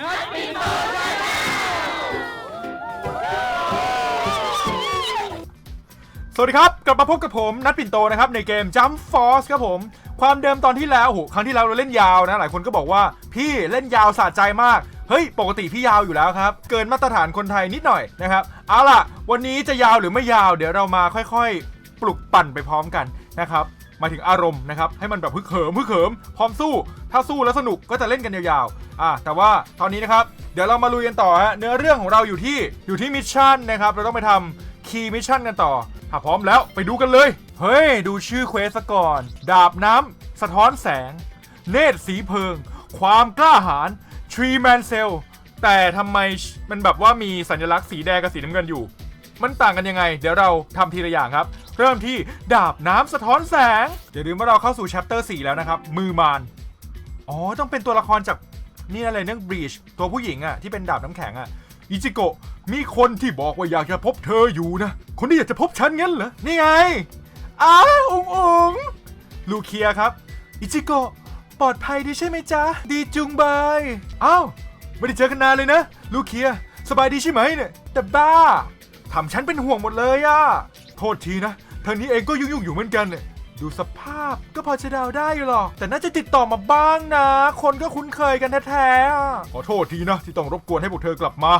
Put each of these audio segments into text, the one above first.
สวัสดีครับ กลับมาพบกับผมนัดปิ่นโตนะครับ ในเกม Jump Force ครับผม ความเดิมตอนที่แล้วโอ้โหครั้งที่แล้วเราเล่นยาวนะ หลายคนก็บอกว่าพี่เล่นยาวสะใจมาก เฮ้ย ปกติพี่ยาวอยู่แล้วครับ เกินมาตรฐานคนไทยนิดหน่อยนะครับ เอาล่ะ วันนี้จะยาวหรือไม่ยาวเดี๋ยวเรามาค่อยๆ ปลุกปั่นไปพร้อมกันนะครับมาถึงอารมณ์นะครับให้มันแบบฮึกเหิมฮึกเหิมพร้อมสู้ ถ้าสู้แล้วสนุกก็จะเล่นกันยาวๆ อะแต่ว่าตอนนี้นะครับ เดี๋ยวเรามาลุยกันต่อฮะเนื้อเรื่องของเราอยู่ที่อยู่ที่มิชชั่นนะครับเราต้องไปทำคีย์มิชชั่นกันต่อถ้าพร้อมแล้วไปดูกันเลย เฮ้ย ดูชื่อเควสก่อน ดาบน้ำสะท้อนแสง เนตรสีเพิง ความกล้าหาญทรีแมนเซลแต่ทำไมมันแบบว่ามีสัญลักษณ์สีแดงกับสีน้ำเงินอยู่ มันต่างกันยังไง เดี๋ยวเราทำทีละอย่างครับ เริ่มที่ดาบน้ำสะท้อนแสงอย่าลืมว่าเราเข้าสู่ chapter 4แล้วนะครับ มือมารอ๋อ ต้องเป็นตัวละครจาก นี่อะไรเรื่องบรีชตัวผู้หญิงอะที่เป็นดาบน้ำแข็งอะอิจิโกะมีคนที่บอกว่าอยากจะพบเธออยู่นะ คนที่อยากจะพบฉันงั้นเหรอ นี่ไงอ้าอุ๋งอุ๋งลูเคียครับ อิจิโกะปลอดภัยดีใช่ไหมจ๊ะ ดีจุงบายอ้าวไม่ได้เจอกันนานเลยนะ ลูเคีย สบายดีใช่ไหมเนี่ย แต่บ้าทำฉันเป็นห่วงหมดเลยอะโทษทีนะทางนี้เองก็ยุ่งๆอยู่เหมือนกันเนี่ย ดูสภาพก็พอจะเดาได้อยู่หรอก แต่น่าจะติดต่อมาบ้างนะ คนก็คุ้นเคยกันแท้ๆ ขอโทษทีนะ ที่ต้องรบกวนให้พวกเธอกลับมา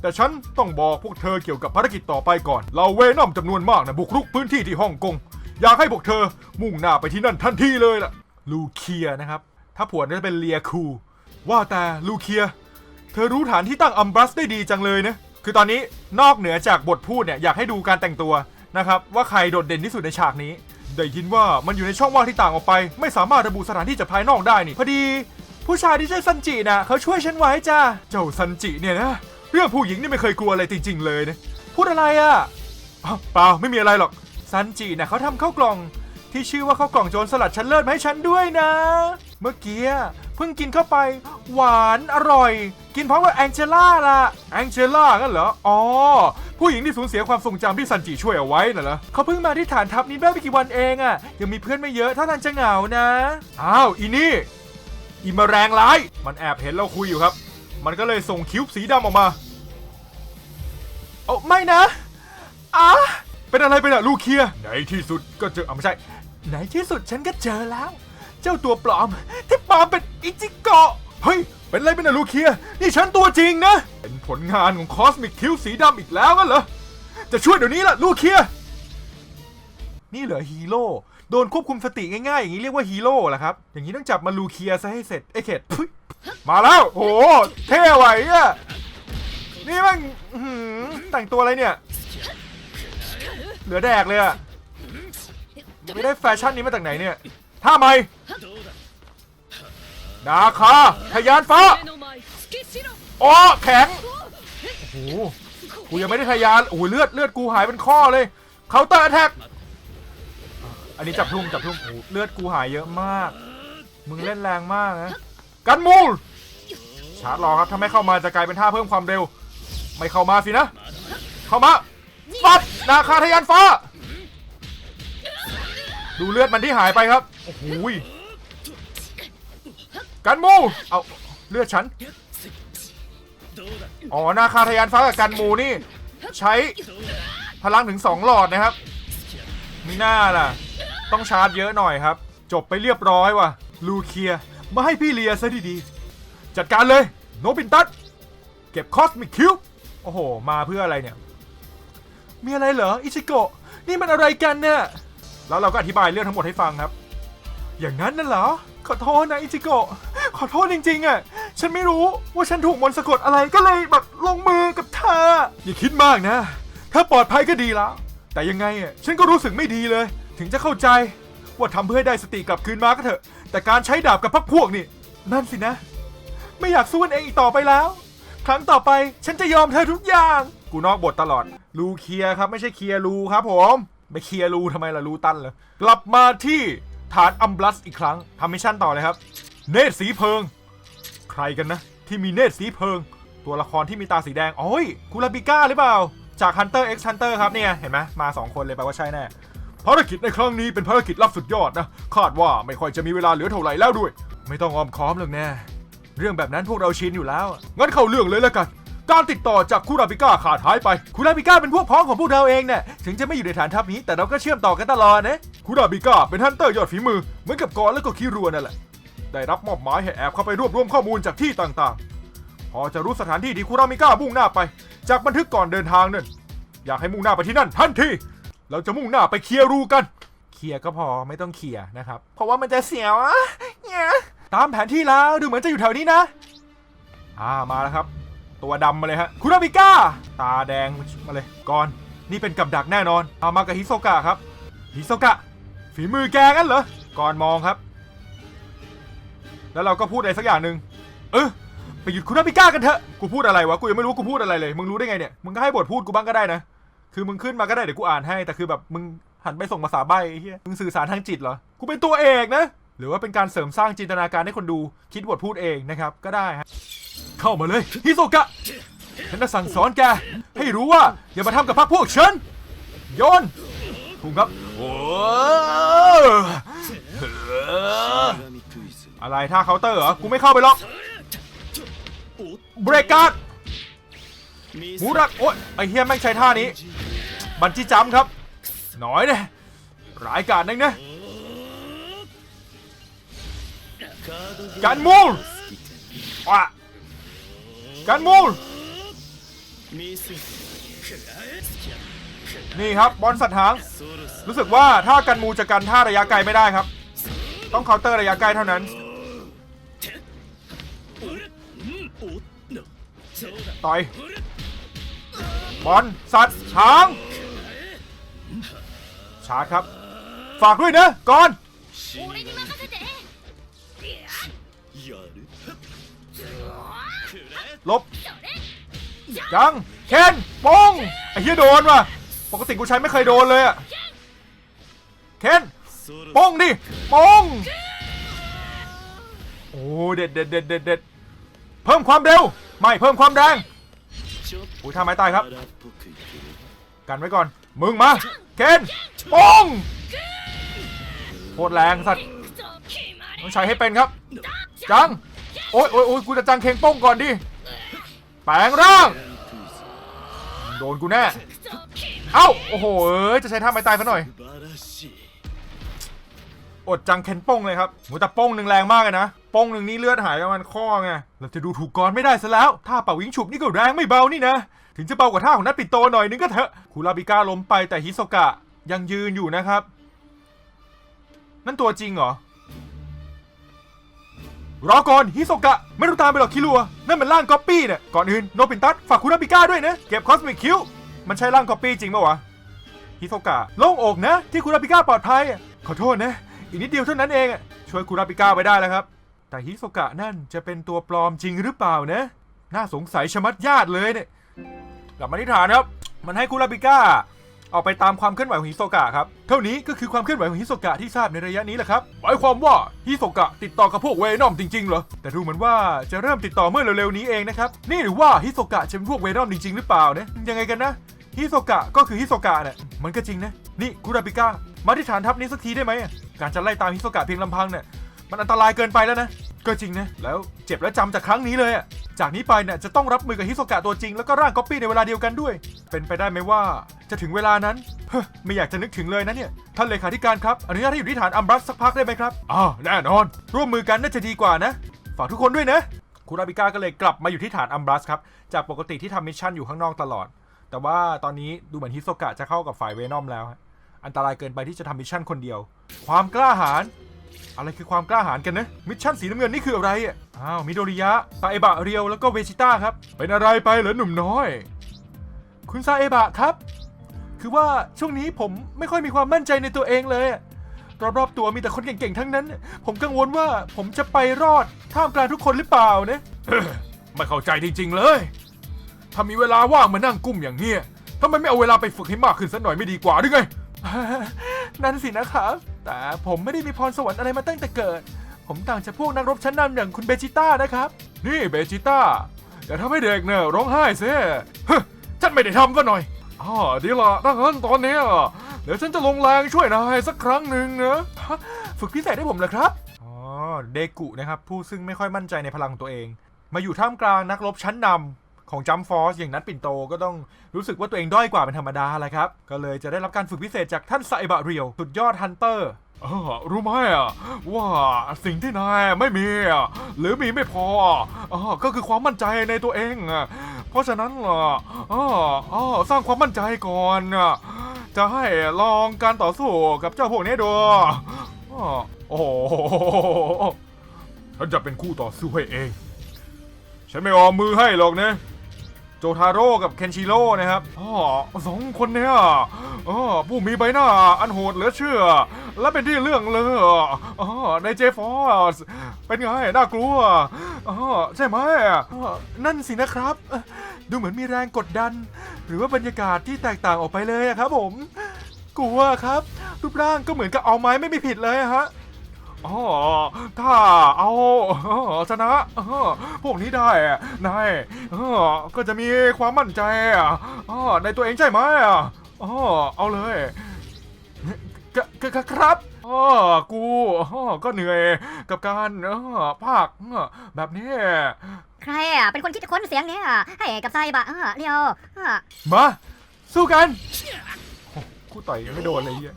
แต่ฉันต้องบอกพวกเธอเกี่ยวกับภารกิจต่อไปก่อนเราเวนอมจำนวนมากนะบุกรุกพื้นที่ที่ฮ่องกงอยากให้พวกเธอมุ่งหน้าไปที่นั่นทันทีเลยล่ะลูเคียนะครับ ถ้าผวนจะเป็นเลียคู ว่าแต่ลูเคีย เธอรู้ฐานที่ตั้งอัมบรัสได้ดีจังเลยนะ คือตอนนี้นอกเหนือจากบทพูดเนี่ยอยากให้ดูการแต่งตัวนะครับว่าใครโดดเด่นที่สุดในฉากนี้ ได้ยินว่ามันอยู่ในช่องว่างที่ต่างออกไป ไม่สามารถระบุสถานที่จากภายนอกได้นี่ พอดี ผู้ชายที่ชื่อซันจินะเขาช่วยฉันไว้จ้าเจ้าซันจิเนี่ยนะเรื่องผู้หญิงนี่ไม่เคยกลัวอะไรจริง ๆ เลยนะพูดอะไรอะ่ะอ้าวเปล่าไม่มีอะไรหรอกซันจิน่ะเขาทำข้าวกล่อง ที่ชื่อว่าข้าวกล่องโจรสลัดชั้นเลิศมาให้ฉันด้วยนะ เมื่อกี้เพิ่งกินเข้าไป หวานอร่อย กินพร้อมกับแองเจล่าล่ะแองเจล่างั้นเหรออ๋อผู้หญิงที่สูญเสียความทรงจำที่ซันจิช่วยเอาไว้น่ะเหรอเขาเพิ่งมาที่ฐานทัพนี้ได้ไม่กี่วันเองอะ่ะ ยังมีเพื่อนไม่เยอะถ้าทางจะเหงานะอ้าวอีนี่อีมาแรงร้าย มันแอบเห็นเราคุยอยู่ครับ มันก็เลยส่งคิ้วสีดำออกมาโอ้ไม่นะอะเป็นอะไรไปน่ะลูกเคียในที่สุดก็เจออะไม่ใช่ ในที่สุดฉันก็เจอแล้ว เจ้าตัวปลอม ที่ปลอมเป็นอิจิโกะเฮ้ย เป็นไรไปน่ะลูเคีย นี่ฉันตัวจริงนะ เป็นผลงานของคอสมิกคิวสีดำอีกแล้วกันเหรอ จะช่วยเดี๋ยวนี้ล่ะลูเคีย นี่เหรอฮีโร่ โดนควบคุมสติง่ายๆ อย่างนี้เรียกว่าฮีโร่เหรอครับ อย่างนี้ต้องจับมาลูเคียซะให้เสร็จไอ้เข็ดมาแล้วโหเท่ไหวอะนี่มันแต่งตัวอะไรเนี่ย เหลือแดกเลยอะไม่ได้แฟชั่นนี้มาจากไหนเนี่ย ท่าใหม่นาคาทะยานฟ้าอ๋อแข็งโอ้โหกูยังไม่ได้ทะยานโอ้โหเลือดเลือดกูหายเป็นข้อเลยเคาน์เตอร์แท็กอันนี้จับทุ่งจับทุ่งโอ้เลือดกูหายเยอะมาก มึงเล่นแรงมากนะกันมูลชาร์จรอครับถ้าไม่เข้ามาจะกลายเป็นท่าเพิ่มความเร็ว ไม่เข้ามาสินะ เข้ามาฟัดนาคาทะยานฟ้า ดูเลือดมันที่หายไปครับ โอ้โหกันมู เอาเลือดฉัน อ๋อ นาคาทะยานฟ้ากับกันมูนี่ ใช้พลังถึง 2 หลอดนะครับ มีหน้าล่ะ ต้องชาร์จเยอะหน่อยครับ จบไปเรียบร้อยว่ะ ลูเคีย มาให้พี่เลียซะดีๆ จัดการเลย โนบินตัส เก็บคอสมิกคิว โอ้โห มาเพื่ออะไรเนี่ย มีอะไรเหรอ อิชิโกะ นี่มันอะไรกันเนี่ย แล้วเราก็อธิบายเรื่องทั้งหมดให้ฟังครับ อย่างนั้นน่ะเหรอ ขอโทษนะอิจิโกะ ขอโทษจริงๆอะ ฉันไม่รู้ว่าฉันถูกมนต์สะกดอะไรก็เลยแบบลงมือกับเธอ อย่าคิดมากนะ ถ้าปลอดภัยก็ดีแล้ว แต่ยังไงอะ ฉันก็รู้สึกไม่ดีเลย ถึงจะเข้าใจว่าทำเพื่อให้ได้สติกลับคืนมาก็เถอะ แต่การใช้ดาบกับพักพวกนี่ นั่นสินะ ไม่อยากสู้กันเองอีกต่อไปแล้ว ครั้งต่อไปฉันจะยอมเธอทุกอย่าง กูนอกบทตลอดลูเคียครับไม่ใช่เคียรูครับผม ไม่เคลียร์ลูทำไมล่ะลูตันเหรอกลับมาที่ฐานอัมบลัสอีกครั้งทำมิชชั่นต่อเลยครับ เนตรสีเพิง ใครกันนะ ที่มีเนตรสีเพิง ตัวละครที่มีตาสีแดงโอ้ยคูราบิก้าหรือเปล่า จาก Hunter x Hunter ครับเนี่ยเห็นไหมมา 2 คนเลยแปลว่าใช่แน่ภารกิจในครั้งนี้เป็นภารกิจลับสุดยอดนะ คาดว่าไม่ค่อยจะมีเวลาเหลือเท่าไหร่แล้วด้วย ไม่ต้องออมค้อมหรอกแน่เรื่องแบบนั้นพวกเราชินอยู่แล้ว งั้นเข้าเรื่องเลยแล้วกัน การติดต่อจากคุราบิก้าขาดหายไป คุราบิก้าเป็นพวกพ้องของพวกเราเองเนี่ยถึงจะไม่อยู่ในฐานทัพนี้แต่เราก็เชื่อมต่อกันตลอดนะ คุราบิก้าเป็นฮันเตอร์ยอดฝีมือ เหมือนกับกอนและก็คิรัวนั่นแหละ ได้รับมอบหมายให้แอบเข้าไปรวบรวมข้อมูลจากที่ต่างๆ พอจะรู้สถานที่ที่คุราบิก้ามุ่งหน้าไป จากบันทึกก่อนเดินทางนั่น อยากให้มุ่งหน้าไปที่นั่นทันที เราจะมุ่งหน้าไปเคลียร์รูกัน เคลียร์ก็พอไม่ต้องเคลียร์นะครับ เพราะว่ามันจะเสียวอะเนี่ยตามแผนที่แล้วดูเหมือนจะอยู่แถวนี้นะ อ่ามาแล้วครับ ตัวดำมาเลยฮะคุราบิก้า ตาแดงมาเลยก่อน นี่เป็นกับดักแน่นอนเอามากับฮิโซกะครับฮิโซกะ ฝีมือแกงั้นเหรอก่อนมองครับ แล้วเราก็พูดอะไรสักอย่างหนึ่งเออไปหยุดคุราบิก้ากันเถอะกูพูดอะไรวะกูยังไม่รู้กูพูดอะไรเลยมึงรู้ได้ไงเนี่ยมึงก็ให้บทพูดกูบ้างก็ได้นะคือมึงขึ้นมาก็ได้เดี๋ยวกูอ่านให้แต่คือแบบมึงหันไปส่งภาษาใบ้เฮียมึงสื่อสารทางจิตเหรอกูเป็นตัวเอกนะ หรือว่าเป็นการเสริมสร้างจินตนาการให้คนดูคิดบทพูดเองนะครับก็ได้ฮะเข้ามาเลยฮิโซกะฉันจะสั่งสอนแก ให้รู้ว่า อย่ามาทำกับพรรคพวกฉันโยนถูกครับโอ้อะไรท่าเคาน์เตอร์เหรอ กูไม่เข้าไปหรอกเบรกการ์ดหูรัก โอ๊ย ไอเฮียแม่งใช้ท่านี้ บันจี้จัมครับน่อยเนี่ยร้ายกาจนังนะ การมูลว่ะการมูลนี่ครับบอลสัตว์หาง รู้สึกว่าถ้ากันมูจะกันท่าระยะไกลไม่ได้ครับ ต้องเคาน์เตอร์ระยะใกลเท่านั้น ต่อยบอลสัตว์หางชาร์จครับ ฝากด้วยนะก่อน ลบยังเคนปงไอ้เหี้ยโดนว่ะปกติกูใช้ไม่เคยโดนเลยอะเคนปงดิปงโอ้เด็ดเด็ดเด็ดเด็ดเด็ดเพิ่มความเร็วไม่เพิ่มความแรงโอ้ยทำไมตายครับ กันไว้ก่อน มึงมาเคนปงโคตรแรงสัตว์ต้องใช้ให้เป็นครับ จัง โอ้ยโอ้ยโอ้ยกูจะจังเคงป้งก่อนดิ แปลงร่าง โดนกูแน่ เอ้า โอ้โห เอ้ย จะใช้ท่าไม้ตายซะหน่อย อดจังเคนป้งเลยครับโหแต่ป้งหนึ่งแรงมากเลยนะ ป้งหนึ่งนี่เลือดหายประมาณข้อไง เราจะดูถูกกรไม่ได้ซะแล้ว ท่าเป่าวิงฉุบนี่ก็แรงไม่เบานี่นะ ถึงจะเบากว่าท่าของนัดปิดโตหน่อยนึงก็เถอะ คูราบิก้าล้มไปแต่ฮิโซกะยังยืนอยู่นะครับ นั่นตัวจริงเหรอ รอก่อนฮิโซกะ ไม่ต้องตามไปหรอกคิรัวนั่นมันร่างก๊อปปี้เนี่ยก่อนอื่นโนบินตัสฝากคุณราบิก้าด้วยนะ เก็บคอสมิกคิวมันใช่ร่างก๊อปปี้จริงปะวะฮิโซกะโล่งอกนะ ที่คุณราบิก้าปลอดภัยขอโทษนะ อีกนิดเดียวเท่านั้นเองช่วยคุณราบิก้าไว้ได้แล้วครับ แต่ฮิโซกะนั่นจะเป็นตัวปลอมจริงหรือเปล่านะ น่าสงสัยชะมัดญาติเลยเนี่ยกลับมาที่ฐานครับ มันให้คุณราบิก้า ออกไปตามความเคลื่อนไหวของฮิโซกะครับ เท่านี้ก็คือความเคลื่อนไหวของฮิโซกะที่ทราบในระยะนี้แหละครับหมายความว่าฮิโซกะติดต่อกับพวกเวนอมจริงๆเหรอ แต่ดูเหมือนว่าจะเริ่มติดต่อเมื่อเร็วๆนี้เองนะครับ นี่หรือว่าฮิโซกะจะเป็นพวกเวนอมจริงๆหรือเปล่าเนี่ยยังไงกันนะ ฮิโซกะก็คือฮิโซกะเนี่ยมันก็จริงนะ นี่คุราบิก้า มาที่ฐานทัพนี้สักทีได้ไหม การจะไล่ตามฮิโซกะเพียงลำพังเนี่ย มันอันตรายเกินไปแล้วนะ ก็จริงนะ แล้วเจ็บและจำจากครั้งนี้เลยอะ จากนี้ไปเนี่ยจะต้องรับมือกับฮิโซกะตัวจริงแล้วก็ร่างก๊อปปี้ในเวลาเดียวกันด้วย เป็นไปได้ไหมว่าจะถึงเวลานั้นเฮ้อไม่อยากจะนึกถึงเลยนะเนี่ย ท่านเลขาธิการครับอนุญาตให้อยู่ที่ฐานอัมบรัสสักพักได้ไหมครับอ่าแน่นอน ร่วมมือกันน่าจะดีกว่านะ ฝากทุกคนด้วยนะ คุราบิก้าก็เลยกลับมาอยู่ที่ฐานอัมบรัสครับจากปกติที่ทำมิชชั่นอยู่ข้างนอกตลอด แต่ว่าตอนนี้ดูเหมือนฮิโซกะจะเข้ากับฝ่ายเวนอมแล้วฮะอันตรายเกินไปที่จะทำมิชชั่นคนเดียว ความกล้าหาญ อะไรคือความกล้าหาญกันนะ มิชชั่นสีน้ำเงินนี่คืออะไรอะอ้าวมิโดริยะซาเอบะเรียวแล้วก็เวจิต้าครับ เป็นอะไรไปเหรอหนุ่มน้อย คุณซาเอบะครับ คือว่าช่วงนี้ผมไม่ค่อยมีความมั่นใจในตัวเองเลยอะรอบๆตัวมีแต่คนเก่งๆทั้งนั้น ผมกังวลว่าผมจะไปรอดท่ามกลางทุกคนหรือเปล่านะ ไม่เข้าใจจริงๆเลย ถ้ามีเวลาว่างมานั่งกุ้มอย่างเนี้ยทำไมไม่เอาเวลาไปฝึกให้มากขึ้นสักหน่อยไม่ดีกว่าหรือไง นั่นสินะครับ แต่ผมไม่ได้มีพรสวรรค์อะไรมาตั้งแต่เกิด ผมต่างจากพวกนักรบชั้นนำอย่างคุณเบจิต้านะครับ นี่เบจิต้าอย่าทำให้เด็กเนี่ยร้องไห้เสียฮฉันไม่ได้ทำก็หน่อยอ๋อดีละถ้างั้นตอนนี้เดี๋ยวฉันจะลงแรงช่วยนายสักครั้งหนึ่งนะฮะฝึกพิเศษให้ผมเหรอครับอ๋อเดกุนะครับผู้ซึ่งไม่ค่อยมั่นใจในพลังตัวเอง มาอยู่ท่ามกลางนักรบชั้นนำ ของจัมฟอสอย่างนัดปิ่นโตก็ต้องรู้สึกว่าตัวเองด้อยกว่าเป็นธรรมดาแหละครับ ก็เลยจะได้รับการฝึกพิเศษจากท่านไซบะเรียว สุดยอดฮันเตอร์รู้ไหมว่าสิ่งที่นายไม่มี หรือมีไม่พออก็คือความมั่นใจในตัวเอง เพราะฉะนั้นล่ะสร้างความมั่นใจก่อน จะให้ลองการต่อสู้กับเจ้าพวกนี้ดูอ่าโอ้โหฉันจะเป็นคู่ต่อสู้ให้เอง ฉันไม่ออมมือให้หรอกนะ โจทาโร่กับเคนชิโร่นะครับอ๋อสองคนเนี้ยอ๋อผู้มีใบหน้าอันโหดเหลือเชื่อ และเป็นที่เรื่องเลยอ๋อในเจฟอร์สเป็นไง น่ากลัวอ๋อใช่ไหมนั่นสินะครับ ดูเหมือนมีแรงกดดัน หรือว่าบรรยากาศที่แตกต่างออกไปเลยครับผม กลัวครับ รูปร่างก็เหมือนกับเอาไม้ไม่มีผิดเลยฮะ อ๋อถ้าเอาอชนะพวกนี้ได้นายก็จะมีความมั่นใจอ๋อในตัวเองใช่ไหมอ๋อเอาเลยกกกครับอ๋อกูอ๋อก็เหนื่อยกับการอ๋อภาคอ๋อแบบนี้ ใครอะเป็นคนคิดค้นเสียงเนี้ยให้กับไซบะเออเรียวมาสู้กันกูต่อยยังไม่โดนเลยเหี้ย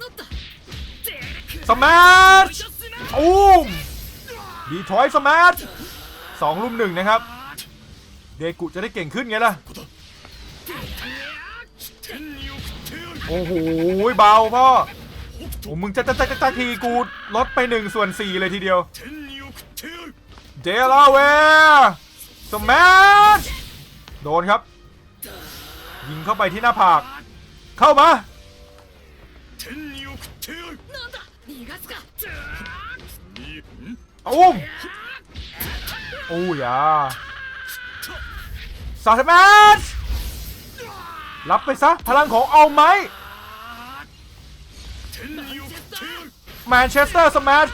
สมัช อุ้มดีทอยสมัชสองลุมหนึ่งนะครับ เดกุจะได้เก่งขึ้นไงล่ะ โอ้โหเบาพ่อโอ้มึงจะจะจะจะทีกูลดไปหนึ่งส่วนสี่เลยทีเดียว เดลาเวร์สมัชโดนครับ ยิงเข้าไปที่หน้าผาก เข้ามา อุ้มโอ้ยาสาธแมชรับไปซะ พลังของเอาไหมแมนเชสเตอร์สมัช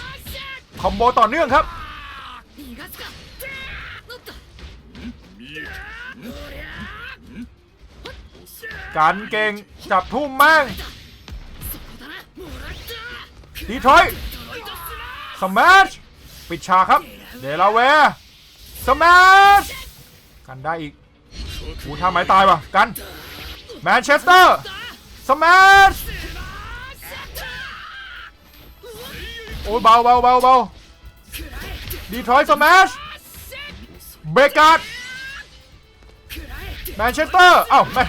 คอมโบต่อเนื่องครับ การเก่งจับทุ่มแม่งดีทรอย สมัชปิดฉากครับ เดลาเวร์สมัชกันได้อีกกูทำไม้ตายว่ะกัน แมนเชสเตอร์สมัชโอ้ยเบาเบาเบาเบาดีทรอยสมัชเบรการ์ดแมนเชสเตอร์เอ้าแม่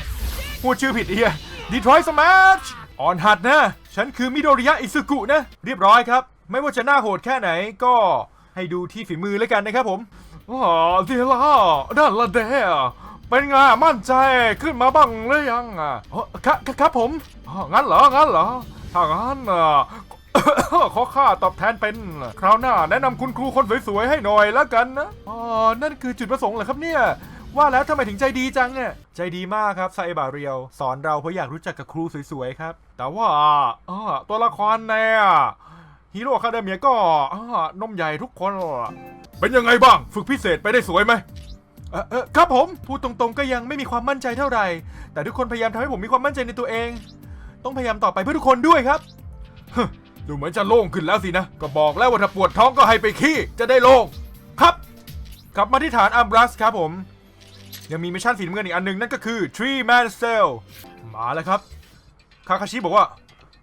พูดชื่อผิดเอียดีทรอยสมัชอ่อนหัดนะ ฉันคือมิโดริยะอิซุกุนะ เรียบร้อยครับ ไม่ว่าจะหน้าโหดแค่ไหนก็ให้ดูที่ฝีมือแล้วกันนะครับผมอ๋อเดีล่าด้านละเดะเป็นไงมั่นใจขึ้นมาบ้างหรือยังอะอ๋อครับครับผมอ๋องั้นเหรองั้นเหรอถ้างั้นอะขอค่าตอบแทนเป็น คราวหน้าแนะนำคุณครูคนสวยๆให้หน่อยแล้วกันนะอ๋อนั่นคือจุดประสงค์เหรอครับเนี่ย ว่าแล้วทำไมถึงใจดีจังเนี่ยใจดีมากครับไซบาเรียว สอนเราเพราะอยากรู้จักกับครูสวยๆครับ แต่ว่าอ่าตัวละครเนี่ย ฮีโร่คาเดเมียก็อ่านมใหญ่ทุกคนเป็นยังไงบ้าง ฝึกพิเศษไปได้สวยไหมเออเออครับผมพูดตรงๆก็ยังไม่มีความมั่นใจเท่าไหร่ แต่ทุกคนพยายามทำให้ผมมีความมั่นใจในตัวเอง ต้องพยายามต่อไปเพื่อทุกคนด้วยครับฮึดูเหมือนจะโล่งขึ้นแล้วสินะ ก็บอกแล้วว่าถ้าปวดท้องก็ให้ไปขี้จะได้โล่งครับกลับมาที่ฐานอัมบรัสครับผม ยังมีมิชชั่นสีน้ำเงินอีกอันหนึ่งนั่นก็คือ Tree Man Cell มาแล้วครับ คาคาชิบอกว่า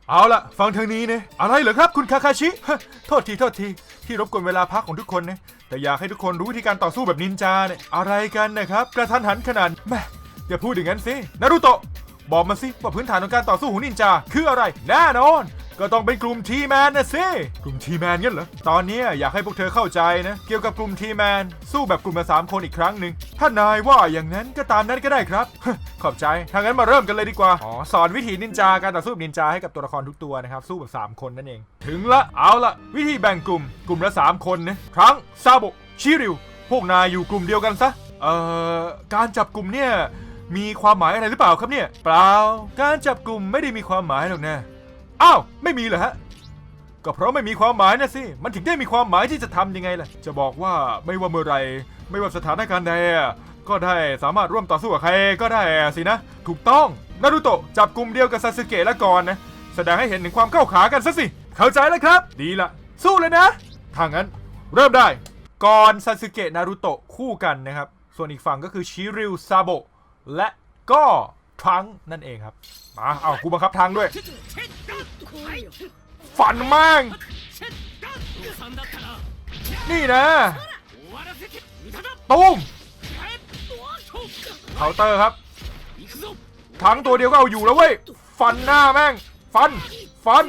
เอาละฟังทางนี้นะอะไรเหรอครับ คุณคาคาชิฮะโทษทีโทษที ที่รบกวนเวลาพักของทุกคนนะแต่อยากให้ทุกคนรู้วิธีการต่อสู้แบบนินจาเนี่ยอะไรกันนะครับ กระทันหันขนาดแม่อย่าพูดอย่างนั้นสินารุโตะบอกมาสิว่าพื้นฐานของการต่อสู้ของนินจาคืออะไรแน่นอน ก็ต้องเป็นกลุ่มทีแมนนะสิ กลุ่มทีแมนงั้นเหรอ ตอนเนี้ยอยากให้พวกเธอเข้าใจนะ เกี่ยวกับกลุ่มทีแมนสู้แบบกลุ่มละสามคนอีกครั้งหนึ่ง ถ้านายว่าอย่างนั้นก็ตามนั้นก็ได้ครับ ขอบใจถ้างั้นมาเริ่มกันเลยดีกว่า อ๋อ สอนวิธีนินจาการต่อสู้แบบนินจาให้กับตัวละครทุกตัวนะครับ สู้แบบสามคนนั่นเอง ถึงละ เอาละ วิธีแบ่งกลุ่ม กลุ่มละสามคนนะ ครั้งซาโบะชิริว พวกนายอยู่กลุ่มเดียวกันซะ เอ่อ การจับกลุ่มเนี่ยมีความหมายอะไรหรือเปล่าครับเนี่ย เปล่า การจับกลุ่มไม่ได้มีความหมายหรอกนะ อ้าว ไม่มีเหรอฮะ ก็เพราะไม่มีความหมายนะสิ มันถึงได้มีความหมายที่จะทำยังไงล่ะ จะบอกว่าไม่ว่าเมื่อไหรไม่ว่าสถานการณ์ใดอะก็ได้สามารถร่วมต่อสู้กับใครก็ได้สินะ ถูกต้อง นารุโตะจับกลุ่มเดียวกับซาสึเกะแล้วก่อนนะ แสดงให้เห็นถึงความเข้าขากันซะสิ เข้าใจแล้วครับ ดีละ สู้เลยนะ ถ้างั้น เริ่มได้ ก่อนซาสึเกะนารุโตะคู่กันนะครับ ส่วนอีกฝั่งก็คือชิริวซาโบะและก็ทรังก์นั่นเองครับ มา เอากูบังคับทางด้วย ฝันมั่งนี่นะตูมเคาน์เตอร์ครับ ทั้งตัวเดียวก็เอาอยู่แล้วเว้ย ฟันหน้าแม่ง ฟัน ฟัน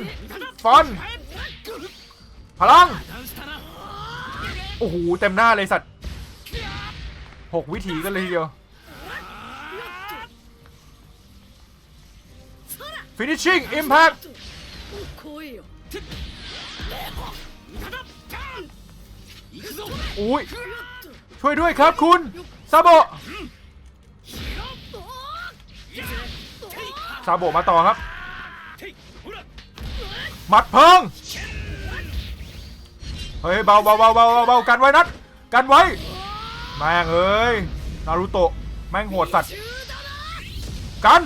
ฟัน พลัง โอ้โห เต็มหน้าเลยสัตว์หกวิถีกันเลยทีเดียว finishing impact 声อุ้ยช่วยด้วยครับคุณซาโบซาโบมาต่อครับ มัดเพิงเฮ้ยเบาเบาเบาเบาเบากันไว้นัดกันไว้ แม่งเอ้ยนารุโตะแม่งโหดสัตว์กัน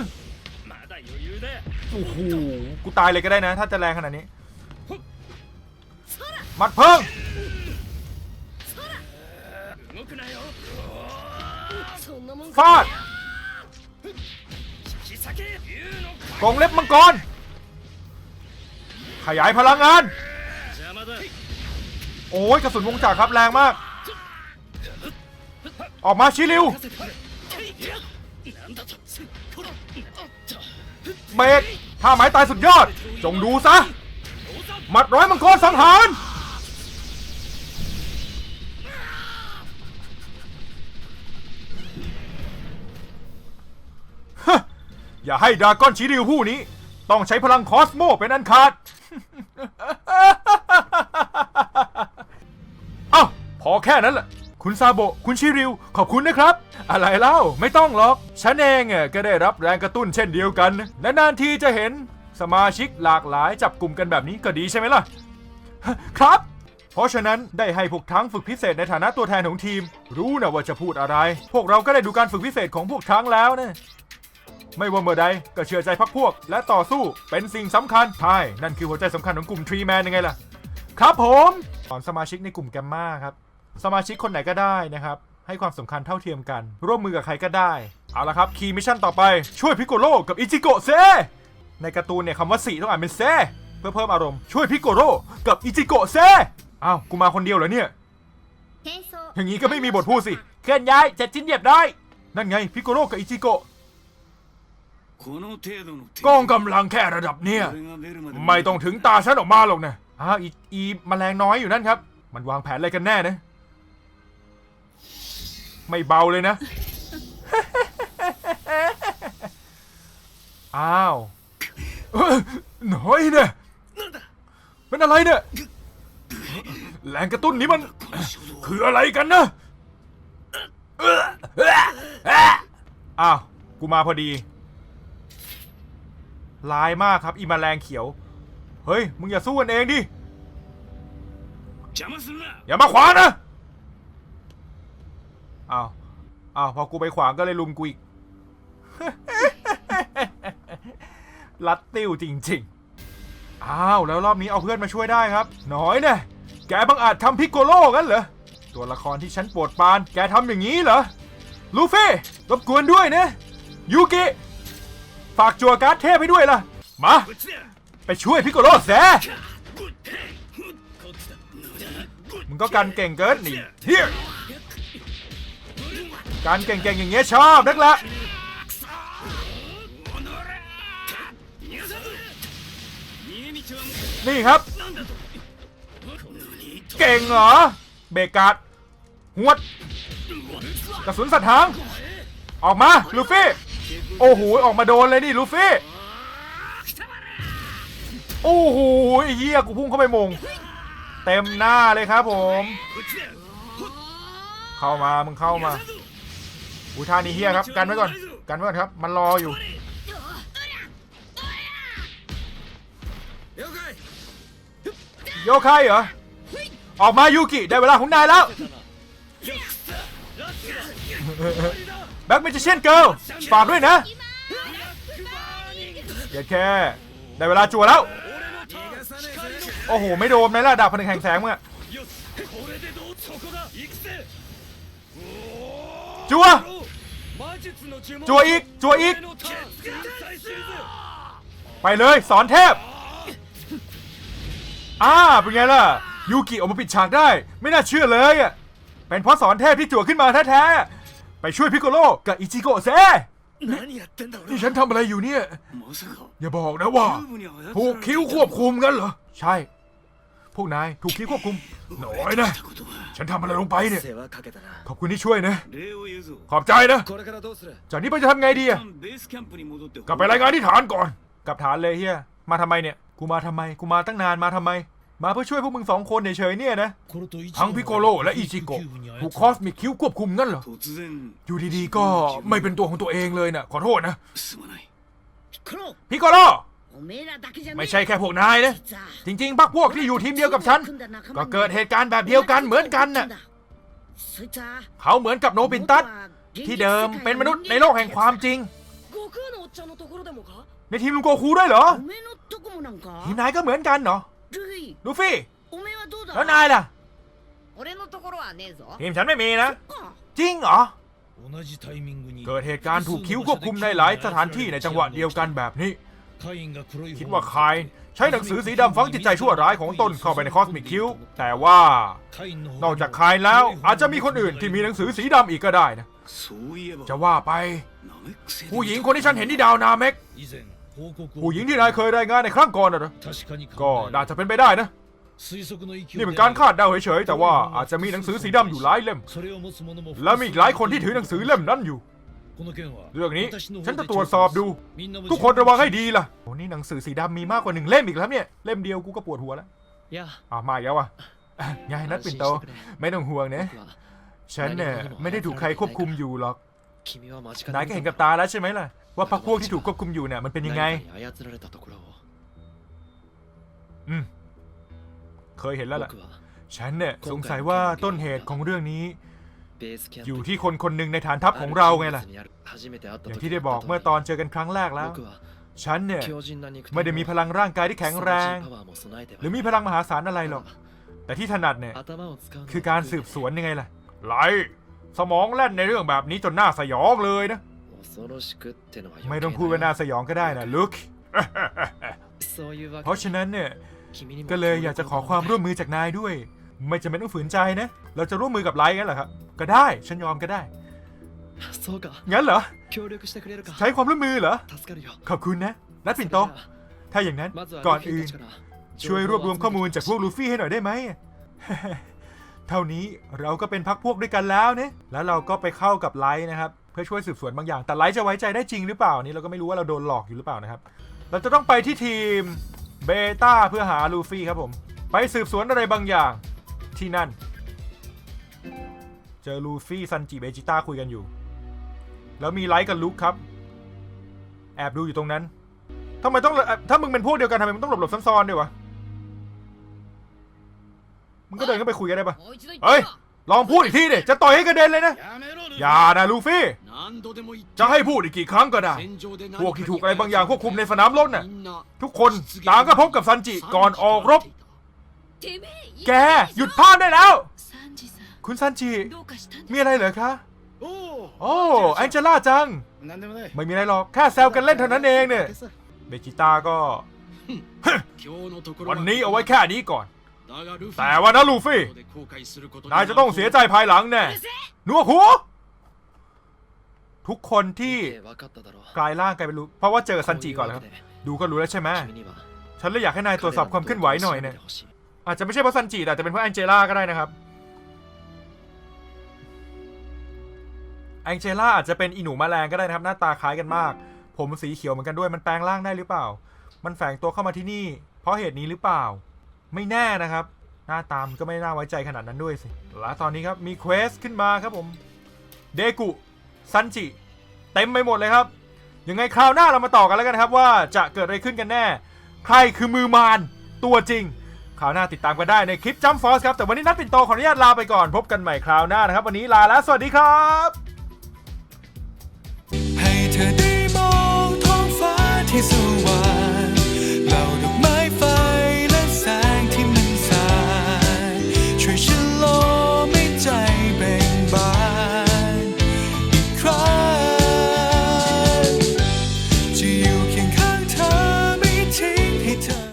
โอ้โหกูตายเลยก็ได้นะ ถ้าจะแรงขนาดนี้ มัดเพิ่งฟาดกองเล็บมังกร ขยายพลังงาน โอ้ยกระสุนวงจักครับแรงมาก ออกมาชิลิวเบ็ด ท่าไม้ตายสุดยอด จงดูซะ หมัดร้อยมังกรสังหารฮะอย่าให้ดราก้อนชิริวผู้นี้ ต้องใช้พลังคอสโมเป็นอันขาด เอ้า พอแค่นั้นแหละ คุณซาโบ คุณชิริว ขอบคุณนะครับ อะไรเล่าไม่ต้องหรอก ฉันเองอะก็ได้รับแรงกระตุ้นเช่นเดียวกัน และนานทีจะเห็นสมาชิกหลากหลายจับกลุ่มกันแบบนี้ก็ดีใช่ไหมล่ะ ครับ เพราะฉะนั้นได้ให้พวกทั้งฝึกพิเศษในฐานะตัวแทนของทีม รู้นะว่าจะพูดอะไร พวกเราก็ได้ดูการฝึกพิเศษของพวกทั้งแล้วนะไม่ว่าเมื่อใดก็เชื่อใจพักพวก และต่อสู้เป็นสิ่งสำคัญใช่นั่นคือหัวใจสำคัญของกลุ่มทรีแมนยังไงล่ะ ครับผมสอนสมาชิกในกลุ่มแกมมาครับ สมาชิกคนไหนก็ได้นะครับ ให้ความสำคัญเท่าเทียมกัน ร่วมมือกับใครก็ได้ เอาละครับ คีย์มิชชั่นต่อไป ช่วยพิโกโร่กับอิจิโกเซ ในการ์ตูนเนี่ยคำว่าสีต้องอ่านเป็นเซ เพื่อเพิ่มอารมณ์ ช่วยพิโกโร่กับอิจิโกเซอ้าวกูมาคนเดียวเหรอเนี่ย อย่างนี้ก็ไม่มีบทพูดสิ เคลื่อนย้ายเจ็ดชิ้นเหยียบได้ นั่นไงพิโกโร่กับอิจิโกะกองกำลังแค่ระดับเนี่ย ไม่ต้องถึงตาฉันออกมาหรอกนะอ้าวอีอีแมลงน้อยอยู่นั่นครับ มันวางแผนอะไรกันแน่นะ ไม่เบาเลยนะ อ้าวหน่อยเนี่ยเป็นอะไรเนี่ย แรงกระตุ้นนี้มัน คืออะไรกันนะอ้าว กูมาพอดี ลายมากครับ อีมาแรงเขียว เฮ้ย มึงอย่าสู้กันเองดิ อย่ามาขวานะ อ้าวอ้าวพอกูไปขวางก็เลยลุมกูอีก ลัดติ้วจริงๆ อ้าวแล้วรอบนี้เอาเพื่อนมาช่วยได้ครับ น้อยเนี่ยแกบังอาจทำพิกโกโลกันเหรอ ตัวละครที่ฉันปวดปาน แกทำอย่างนี้เหรอ ลูฟี่รบกวนด้วยนะ ยูกิ ฝากจัวการ์ดเทพให้ด้วยล่ะ มา ไปช่วยพิกโกโลแสมึงก็กันเก่งเกินนี่เฮีย การเก่งๆอย่างเงี้ยชอบนักละนี่ครับ เก่งเหรอ เบกาดหวด กระสุนสัตว์หาง ออกมา ลูฟี่ โอ้โห ออกมาโดนเลยนี่ลูฟี่ โอ้โหเฮียกูพุ่งเข้าไปมง เต็มหน้าเลยครับผม เข้ามา มึงเข้ามา อูท่านี้เฮียครับกันไว้ก่อนกันไว้ก่อนครับ มันรออยู่โยคายเหรอออกมายูกิได้เวลาของนายแล้วแบ็คเมจิเชนเกิลฝากด้วยนะอย่าแค่ได้เวลาจั่วแล้ว โอ้โห ไม่โดนไหมล่ะดาบพลังแห่งแสงเมื่อจั่ว จัวอีกจัวอีก ไปเลยสอนเทพอ่าเป็นไงล่ะยูกิออกมาปิดฉากได้ ไม่น่าเชื่อเลยอะเป็นเพราะสอนเทพที่จั่วขึ้นมาแท้ๆไปช่วยพิกโลกับอิจิโกะเซนี่ฉันทำอะไรอยู่เนี่ย อย่าบอกนะว่าถูกคิ้วควบคุมกันเหรอ ใช่ พวกนายถูกคีควบคุมน้อยนะ ฉันทำอะไรลงไปเนี่ย ขอบคุณที่ช่วยนะ ขอบใจนะ จากนี้ไปจะทำไงดีอะกลับไปรายงานที่ฐานก่อน กลับฐานเลยเฮียมาทำไมเนี่ย กูมาทำไม กูมาตั้งนานมาทำไม มาเพื่อช่วยพวกมึงสองคนเฉยเนี่ยนะ ทั้งพิโกโลและอิจิโกะถูกคอสมิคิวควบคุมงั้นเหรอ อยู่ดีๆก็ไม่เป็นตัวของตัวเองเลยน่ะ ขอโทษนะ พิโกโล ไม่ใช่แค่พวกนายนะจริงๆพักพวกที่อยู่ทีมเดียวกับฉัน ก็เกิดเหตุการณ์แบบเดียวกันเหมือนกันน่ะเขาเหมือนกับโนบินตัสที่เดิมเป็นมนุษย์ในโลกแห่งความจริง ในทีมลุงโกคูด้วยเหรอทีมนายก็เหมือนกันเหรอลูฟี่แล้วนายล่ะทีมฉันไม่มีนะ จริงเหรอเกิดเหตุการณ์ถูกคิ้วควบคุมในหลายสถานที่ในจังหวะเดีเดียวกันแบบนี้ คิดว่าใคร ใช้หนังสือสีดำฝังจิตใจชั่วร้ายของตนเข้าไปในคอสมิคคิวแต่ว่า นอกจากใครแล้วอาจจะมีคนอื่นที่มีหนังสือสีดำอีกก็ได้นะ จะว่าไป ผู้หญิงคนที่ฉันเห็นที่ดาวนาเมกผู้หญิงที่นายเคยรายงานในครั้งก่อนนะก็น่าจะเป็นไปได้นะนี่เป็นการคาดเดาเฉยๆแต่ว่าอาจจะมีหนังสือสีดำอยู่หลายเล่ม และมีอีกหลายคนที่ถือหนังสือเล่มนั้นอยู่ เรื่องนี้ฉันจะตรวจสอบดู ทุกคนระวังให้ดีล่ะโอ้นี่หนังสือสีดำมีมากกว่าหนึ่งเล่มอีกแล้วเนี่ย เล่มเดียวกูก็ปวดหัวแล้วอ่ามาแล้วอะยายนัดปิ่นโต ไม่ต้องห่วงนะ ฉันเนี่ยไม่ได้ถูกใครควบคุมอยู่หรอกนายก็เห็นกับตาแล้วใช่ไหมล่ะ ว่าพรรคพวกที่ถูกควบคุมอยู่เนี่ยมันเป็นยังไง อืม เคยเห็นแล้วล่ะ ฉันเนี่ยสงสัยว่าต้นเหตุของเรื่องนี้ อยู่ที่คนคนหนึ่งในฐานทัพของเราไงล่ะ อย่างที่ได้บอกเมื่อตอนเจอกันครั้งแรกแล้ว ฉันเนี่ย ไม่ได้มีพลังร่างกายที่แข็งแรง หรือมีพลังมหาศาลอะไรหรอก แต่ที่ถนัดเนี่ย คือการสืบสวนยังไงล่ะไหลสมองแล่นในเรื่องแบบนี้จนหน้าสยองเลยนะ ไม่ต้องพูดว่าน่าสยองก็ได้นะลุกเพราะฉะนั้นเนี่ยก็เลยอยากจะขอความร่วมมือจากนายด้วย ไม่จำเป็นต้องฝืนใจนะ เราจะร่วมมือกับไลท์กันเหรอครับ ก็ได้ ฉันยอมก็ได้ そうか งั้นเหรอ 協力してくれるか ใช้ความร่วมมือเหรอ 助かるよ ขอบคุณนะ นัดปิ่นโต ถ้าอย่างนั้น まずは ก่อน ルフィ อื่น たちから ช่วยรวบรวมข้อมูลจากพวกลูฟี่ให้หน่อยได้ไหม เท่านี้เราก็เป็นพักพวกด้วยกันแล้วเนี่ยแล้วเราก็ไปเข้ากับไลท์นะครับ เพื่อช่วยสืบสวนบางอย่าง แต่ไลท์จะไว้ใจได้จริงหรือเปล่าอันนี้เราก็ไม่รู้ว่าเราโดนหลอกอยู่หรือเปล่านะครับ เราจะต้องไปที่ทีมเบต้าเพื่อหาลูฟี่ครับผม ไปสืบสวนอะไรบางอย่าง ที่นั่น เจอลูฟี่ซันจิเบจิต้าคุยกันอยู่ แล้วมีไลท์กับลุคครับ แอบดูอยู่ตรงนั้นทำไมต้องถ้ามึงเป็นพวกเดียวกันทำไมมึงต้องหลบหลบซ่อนๆด้วยวะมึงก็เดินเข้าไปคุยกันได้ปะเฮ้ย ลองพูดอีกทีดิจะต่อยให้กระเด็นเลยนะ อย่านะลูฟี่ จะให้พูดอีกกี่ครั้งก็ได้ พวกที่ถูกอะไรบางอย่างควบคุมในสนามรบน่ะ ทุกคนต่างก็พบกับซันจิก่อนออกรบ แก หยุดพาพได้แล้ว คุณซันจิ มีอะไรเหรอคะ โอ้แองเจล่าจัง ไม่มีอะไรหรอก แค่แซวกันเล่นเท่านั้นเองเนี่ย เบกิต้าก็ วันนี้เอาไว้แค่นี้ก่อน แต่ว่านะลูฟี่ นายจะต้องเสียใจภายหลังแน่หนัวหัวทุกคนที่กลายร่างกลายเป็นรู้เพราะว่าเจอซันจิก่อนครับ ดูก็รู้แล้วใช่ไหมฉันเลยอยากให้นายตรวจสอบความเคลื่อนไหวหน่อยเนี่ย อาจจะไม่ใช่เพราะซันจิแต่จะเป็นเพราะแองเจล่าก็ได้นะครับแองเจล่าอาจจะเป็นอีหนูมาแรงก็ได้นะครับ หน้าตาคล้ายกันมาก ผมสีเขียวเหมือนกันด้วยมันแปลงร่างได้หรือเปล่า มันแฝงตัวเข้ามาที่นี่ เพราะเหตุนี้หรือเปล่า ไม่แน่นะครับ หน้าตามก็ไม่น่าไว้ใจขนาดนั้นด้วยสิและตอนนี้ครับมีเควสขึ้นมาครับผมเดกุซันจิเต็มไปหมดเลยครับยังไงคราวหน้าเรามาต่อกันแล้วกันครับว่าจะเกิดอะไรขึ้นกันแน่ ใครคือมือมารตัวจริง ราวหน้าติดตามกันได้ในคลิปจัมฟอสครับแต่วันนี้นัดปิ่นโตขออนุญาตลาไปก่อนพบกันใหม่คราวหน้านะครับ วันนี้ลาแล้วสวัสดีครับให้เธอได้มองท้องฟ้าที่สว่า